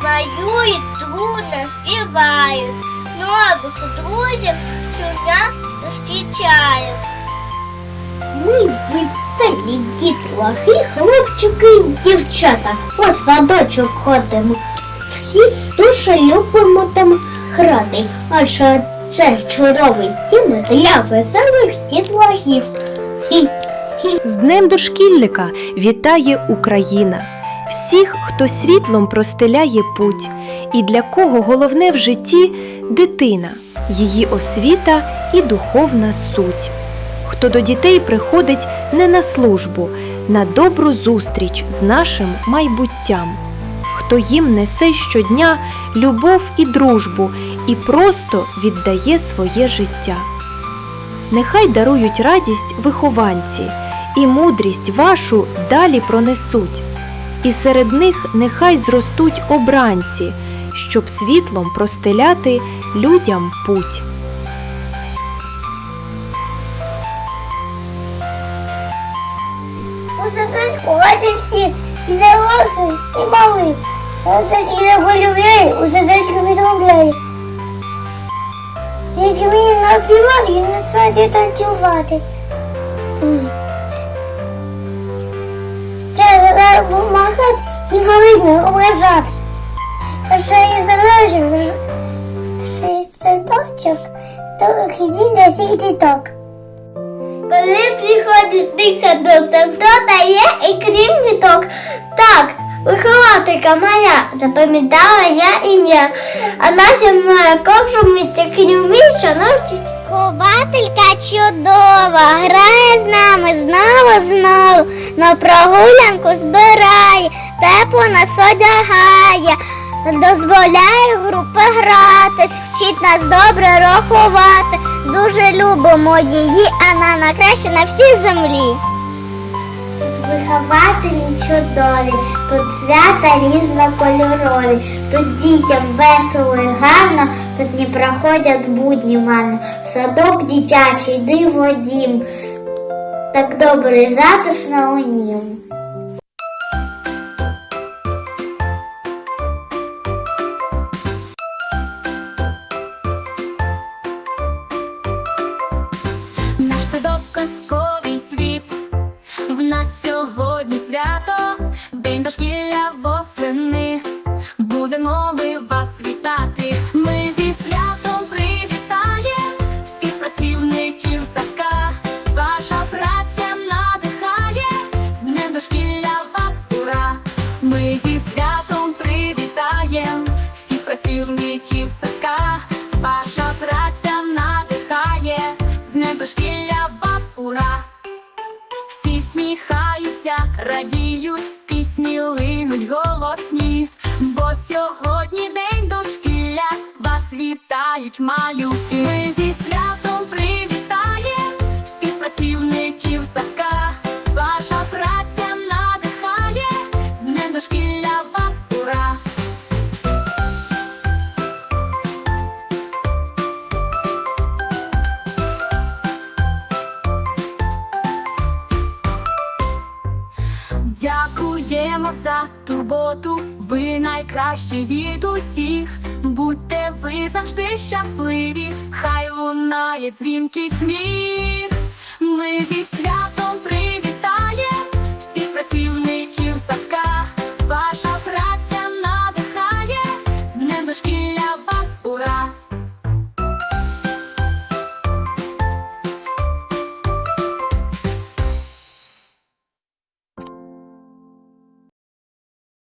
грають, малюють, трудно співають. Нових друзів щодня зустрічають. Ми веселі дітлахи, хлопчики і дівчата. У садочок ходимо. Всі дуже любимо там грати, адже це чудовий дім для веселих дітлахів. З Днем дошкільника вітає Україна. Всіх, хто світлом простеляє путь, і для кого головне в житті дитина, її освіта і духовна суть. Хто до дітей приходить не на службу, на добру зустріч з нашим майбуттям, хто їм несе щодня любов і дружбу і просто віддає своє життя. Нехай дарують радість вихованці і мудрість вашу далі пронесуть, і серед них нехай зростуть обранці, щоб світлом простеляти людям путь. У садочку ходять всі, і дорослі, і мали. Оце не полюбляє, у садочку відробляє. Тільки мені наспівати і не смерті танцювати. Зараз помагати і говорити не ображати. А і залежить, ще й садочок, то хідім для всіх діток. Коли приходить в садок, то хто дає і крім діток. Так, вихователька моя, запам'ятала я ім'я. Вона зі мною кожумиться, крім що навчить. Хователька чудова, грає з нами знову, на прогулянку збирає, тепло нас одягає, дозволяє групи гратись, вчить нас добре рахувати. Дуже любимо її, а вона найкраща на всій землі. Вихователі чудові, тут свята різнокольорові, тут дітям весело і гарно, тут не проходять будні марно. Садок дитячий, диво дім, так добре і затишно у нім. Наш садок казковий радіють, пісні линуть голосні, бо сьогодні день дошкілля, вас вітають малюки. Дякуємо за турботу, ви найкращі від усіх. Будьте ви завжди щасливі, хай лунає дзвінкий сміх. Ми зі